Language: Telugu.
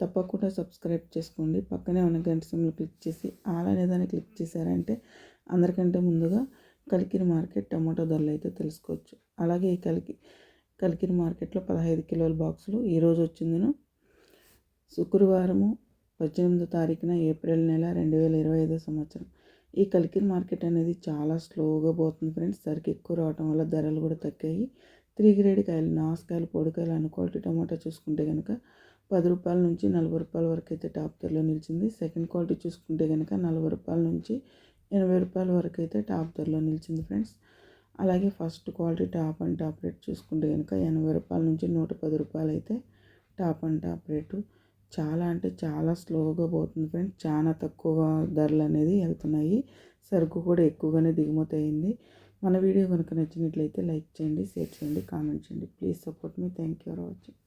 తప్పకుండా సబ్స్క్రైబ్ చేసుకోండి. పక్కనే ఉన్న గంట సింబల్ క్లిక్ చేసి ఆల్ అనేదాన్ని క్లిక్ చేశారంటే అందరికంటే ముందుగా కలికిరి మార్కెట్ టమాటో ధరలు అయితే తెలుసుకోవచ్చు. అలాగే ఈ కలికి కలికిరి మార్కెట్లో పదహైదు కిలోల బాక్సులు ఈరోజు వచ్చిందిను. శుక్రవారము పద్దెనిమిదో తారీఖున ఏప్రిల్ నెల రెండు వేల ఇరవై ఐదో సంవత్సరం. ఈ కలికిరి మార్కెట్ అనేది చాలా స్లోగా పోతుంది ఫ్రెండ్స్. సరికి ఎక్కువ రావడం వల్ల ధరలు కూడా తగ్గాయి. త్రీ గ్రేడ్ కాయలు నాసుకాయలు పొడికాయలు అన్ని క్వాలిటీ టమాటా చూసుకుంటే కనుక పది రూపాయల నుంచి నలభై రూపాయల వరకు అయితే టాప్ ధరలో నిలిచింది. సెకండ్ క్వాలిటీ చూసుకుంటే కనుక నలభై రూపాయల నుంచి ఎనభై రూపాయల వరకు అయితే టాప్ ధరలో నిలిచింది ఫ్రెండ్స్. అలాగే first quality top and top rate చూసుకుంటే కనుక ఎనభై రూపాయల నుంచి నూట పది రూపాయలు అయితే టాప్ అండ్ టాప్ రేటు. చాలా అంటే చాలా స్లోగా పోతుంది ఫ్రెండ్స్. చాలా తక్కువ ధరలు అనేది వెళ్తున్నాయి. సరుకు కూడా ఎక్కువగానే దిగుమతి అయింది. మన వీడియో కనుక నచ్చినట్లయితే లైక్ చేయండి షేర్ చేయండి కామెంట్ చేయండి. ప్లీజ్ సపోర్ట్ మీ థ్యాంక్ యూ ఫర్ వాచింగ్